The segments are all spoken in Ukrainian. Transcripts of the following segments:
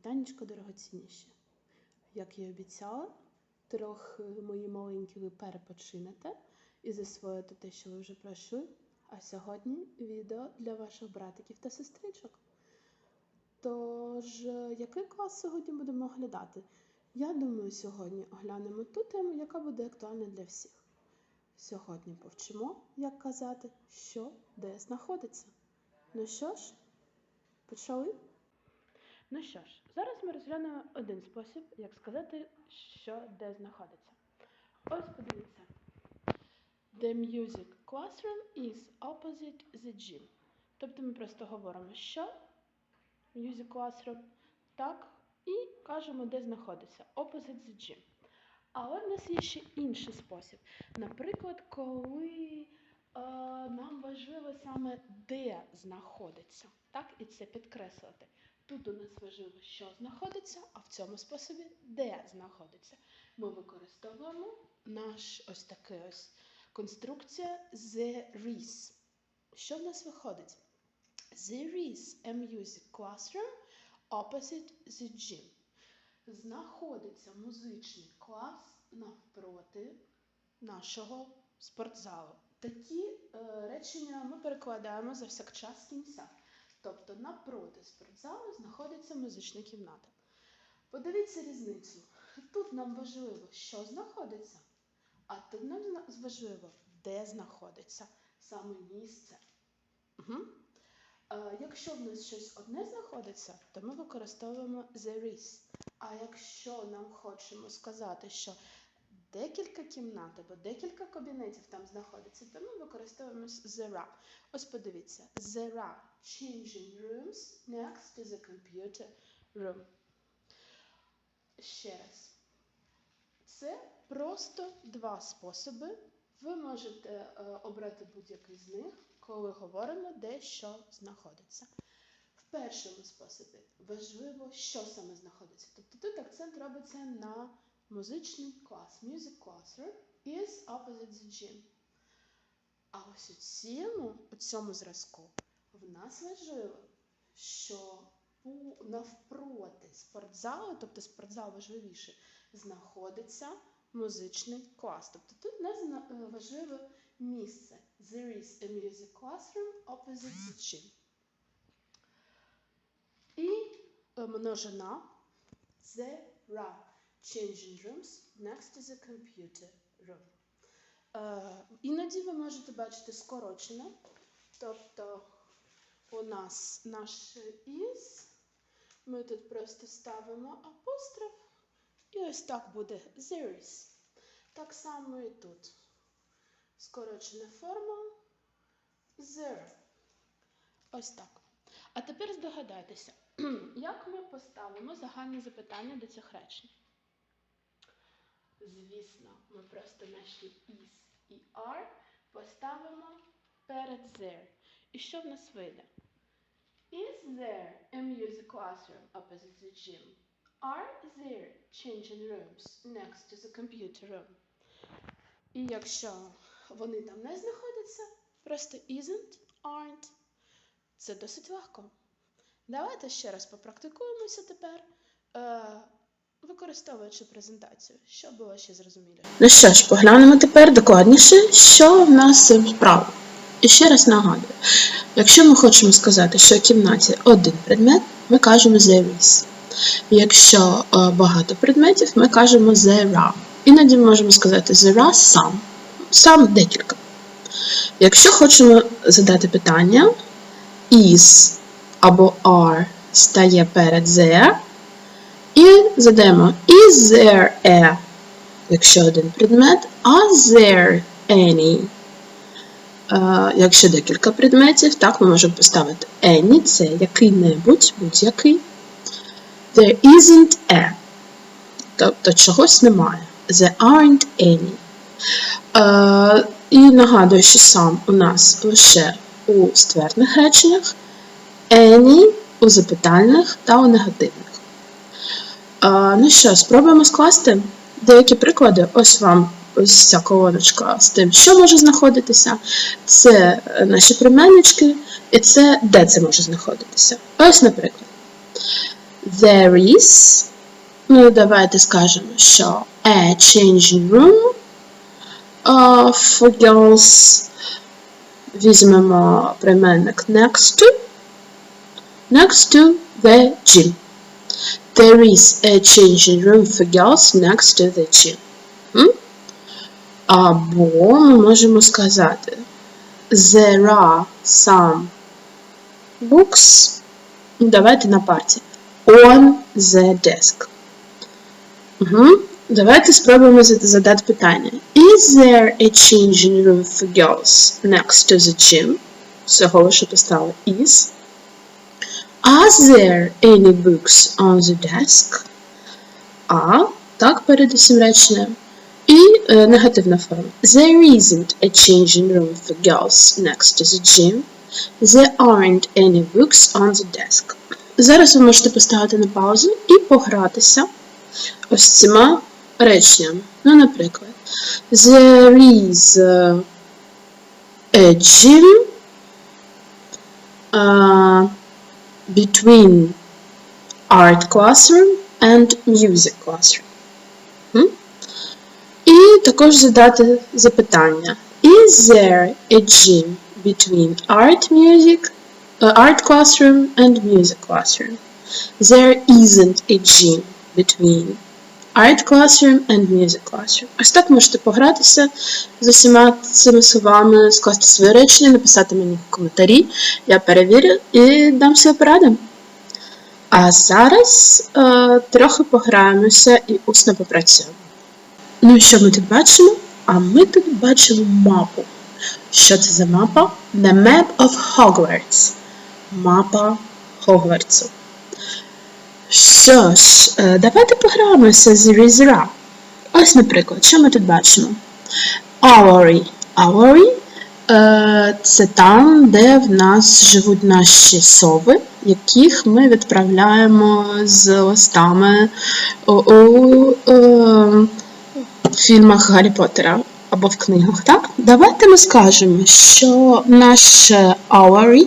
вітанечко дорогоцінніші. Як я і обіцяла, трохи мої маленькі ви перепочинете і засвоїте те, що ви вже пройшли. А сьогодні відео для ваших братиків та сестричок. Тож, е, який клас сьогодні будемо оглядати? Я думаю, сьогодні оглянемо ту тему, яка буде актуальна для всіх. Сьогодні повчимо, як казати, що де знаходиться. Ну що ж, почали? Ну що ж, зараз ми розглянемо один спосіб, як сказати, що де знаходиться. Ось подивіться. The music classroom is opposite the gym. Тобто ми просто говоримо, що music classroom, так, і кажемо, де знаходиться. Opposite the gym. Але в нас є ще інший спосіб. Наприклад, коли е, нам важливо саме де знаходиться, так, і це підкреслити. Тут у нас важливо, що знаходиться, а в цьому способі де знаходиться. Ми використовуємо наш ось такий ось конструкція there is. Що в нас виходить? There is a music classroom opposite the gym. Знаходиться музичний клас навпроти нашого спортзалу. Такі е, речення ми перекладаємо за всякчас кінця. Тобто напроти спортзалу знаходиться музична кімната. Подивіться різницю. Тут нам важливо, що знаходиться, а тут нам важливо, де знаходиться саме місце. Угу. Е, якщо в нас щось одне знаходиться, то ми використовуємо there is. А якщо нам хочемо сказати, що декілька кімнат або декілька кабінетів там знаходиться, то ми використовуємо there are. Ось подивіться, there are changing rooms next to the computer room. Ще раз. Це просто два способи. Ви можете е, обрати будь-який з них, коли говоримо, де що знаходиться. В першому способі важливо, що саме знаходиться. Тобто тут акцент робиться на музичний клас. Music classroom is opposite the gym. А ось у цьому, у цьому зразку в нас важливо, що навпроти спортзалу, тобто спортзал важливіше, знаходиться музичний клас. Тобто тут в нас е, важливе місце. There is a music classroom opposite the gym. І е, множина there are changing rooms next to the computer room. Е, іноді ви можете бачити скорочене, тобто у нас наш is, ми тут просто ставимо апостроф, і ось так буде there is. Так само і тут. Скорочена форма there. Ось так. А тепер здогадайтеся, як ми поставимо загальне запитання до цих речень. Звісно, ми просто наші is і are поставимо перед there. І що в нас вийде? Is there a music classroom opposite the gym? Are there changing rooms next to the computer room? І якщо вони там не знаходяться, просто isn't, aren't. Це досить легко. Давайте ще раз попрактикуємося тепер, е, використовуючи презентацію, щоб було ще зрозуміліше. Ну що ж, поглянемо тепер докладніше, що в нас вправо. І ще раз нагадую, якщо ми хочемо сказати, що в кімнаті один предмет, ми кажемо there is. Якщо е, багато предметів, ми кажемо there are. Іноді ми можемо сказати there are some. Some декілька. Якщо хочемо задати питання, is або are стає перед there, і задаємо is there a, якщо один предмет, are there any. Якщо декілька предметів, так ми можемо поставити any, це який-небудь, будь-який. There isn't a. Тобто чогось немає. There aren't any. І нагадую, що сам у нас лише у ствердних реченнях, any у запитальних та у негативних. Е, ну що, спробуємо скласти деякі приклади. Ось вам ось ця колоночка з тим, що може знаходитися. Це наші прийменнички, і це де це може знаходитися. Ось, наприклад. there is. Ну, давайте скажемо, що a changing room for girls. Візьмемо прийменник next to. Next to the gym. There is a changing room for girls next to the gym. М? Або ми можемо сказати There are some books. Ну, Давайте на парті. On the desk. Угу. Давайте спробуємо зад- задати питання. Is there a changing room for girls next to the gym? Всього лише поставили is. Are there any books on the desk? А, так, перед усім реченням. І е, негативна форма. There isn't a changing room for girls next to the gym. There aren't any books on the desk. Зараз ви можете поставити на паузу і погратися ось цими реченнями. Ну, наприклад, There is uh, a gym uh, between art classroom and music classroom. М? І також задати запитання. Is there a gym between art music, uh, art classroom and music classroom? There isn't a gym between art classroom and music classroom. Ось так можете погратися з усіма цими словами, скласти своє речення, написати мені в коментарі. Я перевірю і дам свої поради. А зараз е, трохи пограємося і усно попрацюємо. Ну і що ми тут бачимо? А ми тут бачимо мапу. Що це за мапа? The Map of Hogwarts. Мапа Хогвартсу. Що ж, е, давайте пограємося з Різера. Ось, наприклад, що ми тут бачимо? Owlery. Owlery е, це там, де в нас живуть наші сови, яких ми відправляємо з листами у, у е, фільмах Гаррі Поттера або в книгах, так? Давайте ми скажемо, що наш Owlery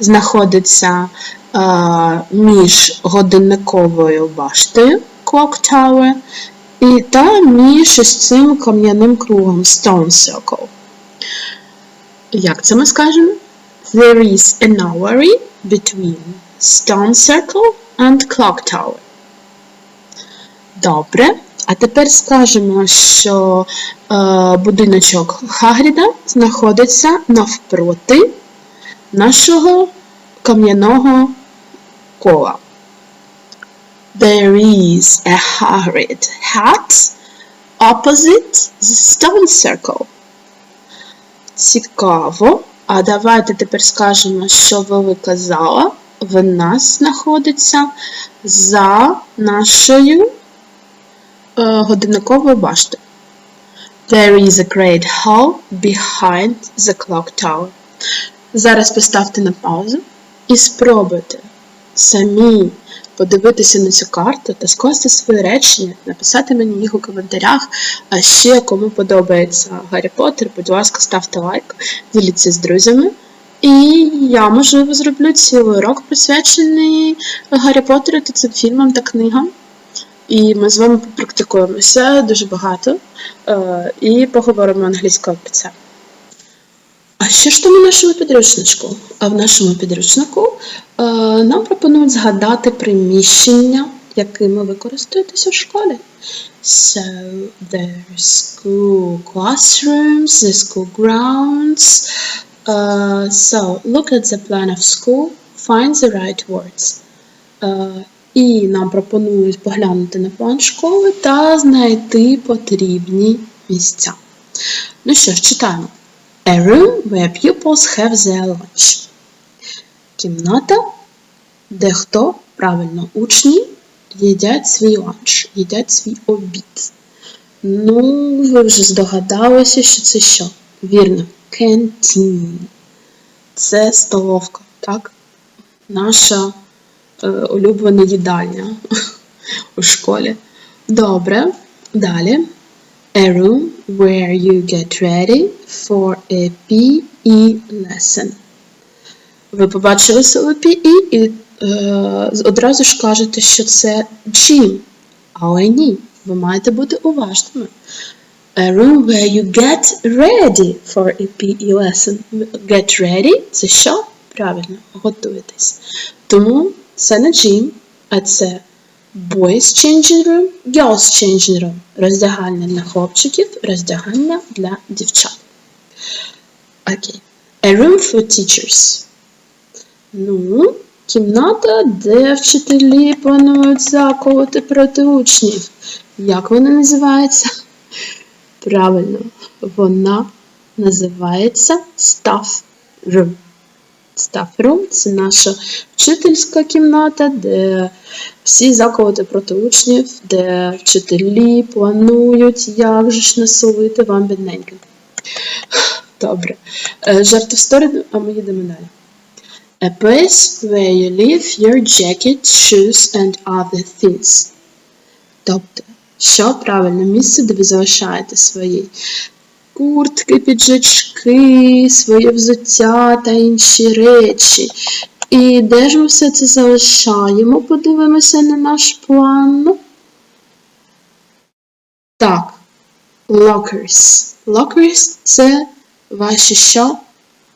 знаходиться е, між годинниковою баштою Clock Tower і та між цим кам'яним кругом Stone Circle. Як це ми скажемо? There is an Owlery between Stone Circle and Clock Tower. Добре. А тепер скажемо, що е, будиночок Хагріда знаходиться навпроти нашого кам'яного кола. There is a Hagrid hat opposite the stone circle. Цікаво. А давайте тепер скажемо, що Велика зала в нас знаходиться за нашою е, годинниковою баштою. There is a great hall behind the clock tower. Зараз поставте на паузу і спробуйте самі подивитися на цю карту та скласти свої речення, написати мені їх у коментарях. А ще кому подобається Гаррі Поттер, будь ласка, ставте лайк, діліться з друзями. І я, можливо, зроблю цілий урок присвячений Гаррі Поттеру та цим фільмам та книгам. І ми з вами попрактикуємося дуже багато е, і поговоримо англійською про це. А що ж там у нашому підручнику? А в нашому підручнику е, нам пропонують згадати приміщення, якими ви користуєтеся в школі. So, the school classrooms, the school grounds. Uh, so, look at the plan of school, find the right words. Е, і нам пропонують поглянути на план школи та знайти потрібні місця. Ну що ж, читаємо. A room where pupils have their lunch. Кімната, де хто, правильно, учні їдять свій ланч, їдять свій обід. Ну, ви вже здогадалися, що це що? Вірно, canteen. Це столовка, так? Наша е, улюблена їдальня у школі. Добре, далі. A room where you get ready for a PE lesson. Ви побачили слово PE і е, одразу ж кажете, що це gym. Але ні, ви маєте бути уважними. A room where you get ready for a PE lesson. Get ready – це що? Правильно, готуєтесь. Тому це не gym, а це boys changing room, girls changing room. Роздягальня для хлопчиків, роздягальня для дівчат. Окей. A room for teachers. Ну, кімната, де вчителі планують заколоти проти учнів. Як вона називається? Правильно, вона називається staff room. Staff room – це наша вчительська кімната, де всі заколоти проти учнів, де вчителі планують, як же ж насолити вам бідненьким. Добре. Е, Жарти в сторону, а ми їдемо далі. A place where you leave your jacket, shoes and other things. Тобто, що правильне місце, де ви залишаєте свої куртки, піджачки, своє взуття та інші речі. І де ж ми все це залишаємо? Подивимося на наш план. Так, lockers. Lockers – це ваші що?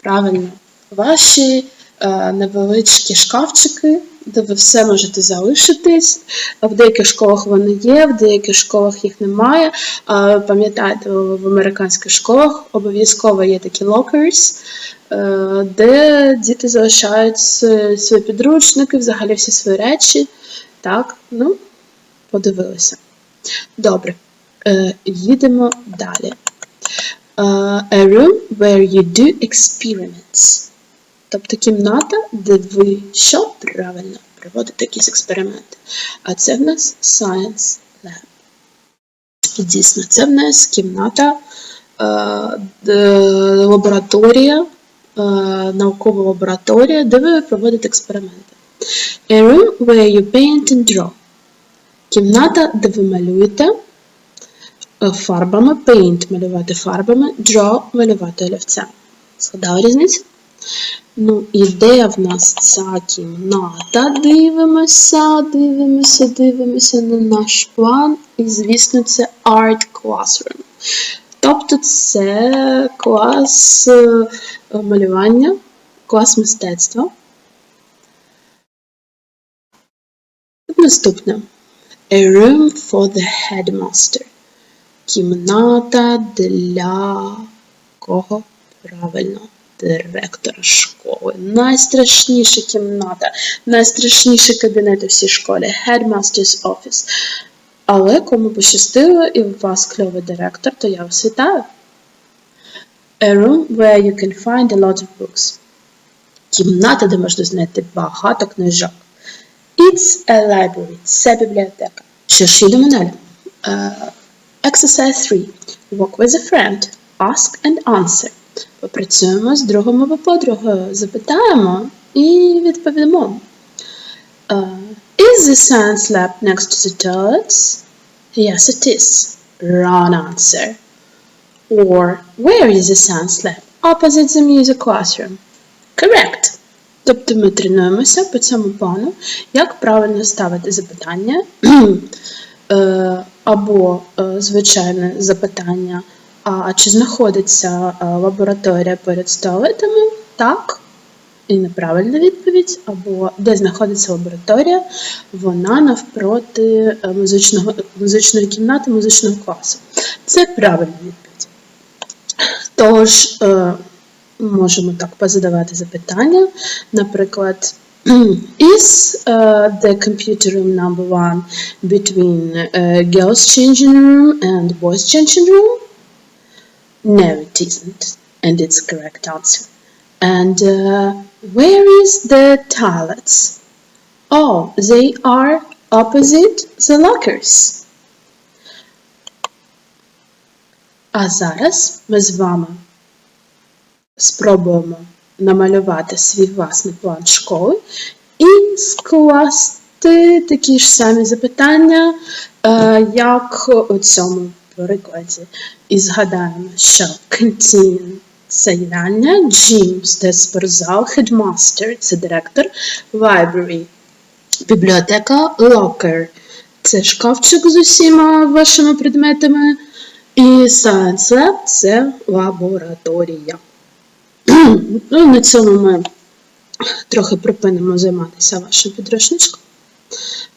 Правильно, ваші е, невеличкі шкафчики, де ви все можете залишитись. В деяких школах вони є, в деяких школах їх немає. Пам'ятаєте, в в американських школах обов'язково є такі lockers, е, де діти залишають свої підручники, взагалі всі свої речі. Так, ну, подивилися. Добре, е, їдемо далі. Е, a room where you do experiments. Тобто кімната, де ви що правильно проводите якісь експерименти. А це в нас Science Lab. І дійсно, це в нас кімната, е, лабораторія, е, наукова лабораторія, де ви проводите експерименти. A room where you paint and draw. Кімната, де ви малюєте е, фарбами, paint малювати фарбами, draw малювати олівцем. Згадали різницю? Ну, і де в нас ця кімната? Дивимося, дивимося, дивимося на наш план. І, звісно, це Art Classroom. Тобто це клас е, малювання, клас мистецтва. Наступне. A room for the headmaster. Кімната для кого? Правильно, директора школи. Найстрашніша кімната, найстрашніший кабінет у всій школі. Headmaster's office. Але кому пощастило і у вас кльовий директор, то я вас вітаю. A room where you can find a lot of books. Кімната, де можна знайти багато книжок. It's a library. Це бібліотека. Що ж, йдемо далі. Е, Exercise 3. Walk with a friend. Ask and answer. Попрацюємо з другом або подругою. Запитаємо і відповімо. Е, Is the science lab next to the toilets? Yes, it is. Wrong answer. Or where is the science lab? Opposite the music classroom. Correct. Тобто ми тренуємося по цьому плану, як правильно ставити запитання е, або е, звичайне запитання, а чи знаходиться е, лабораторія поряд з туалетами? Так. І неправильна відповідь, або де знаходиться лабораторія, вона навпроти е, музичного, музичної кімнати музичного класу. Це правильна відповідь. Тож, е, можемо так позадавати запитання. Наприклад, is the computer room number one between girls changing room and boys changing room? No, it isn't. And it's correct answer. And uh, where is the toilets? Oh, they are opposite the lockers. А зараз ми з вами спробуємо намалювати свій власний план школи і скласти такі ж самі запитання, е, як у цьому прикладі. І згадаємо, що canteen – це їдальня, gym – це спортзал, headmaster – це директор, library Бібліотека Locker. Це шкафчик з усіма вашими предметами. І Science Lab – це лабораторія. ну, на цьому ми трохи припинимо займатися вашим підручничком.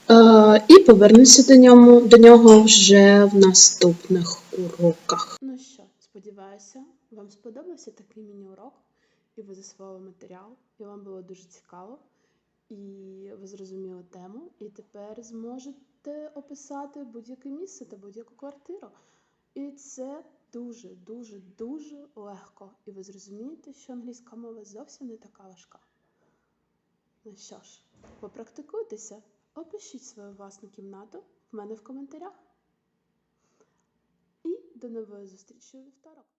Е, і повернемося до, ньому, до нього вже в наступних уроках. Ну що, сподіваюся, вам сподобався такий міні-урок, і ви засвоїли матеріал, і вам було дуже цікаво, і ви зрозуміли тему, і тепер зможете описати будь-яке місце та будь-яку квартиру. І це дуже, дуже, дуже легко. І ви зрозумієте, що англійська мова зовсім не така важка. Ну що ж, попрактикуйтеся, опишіть свою власну кімнату в мене в коментарях. І до нової зустрічі у вівторок.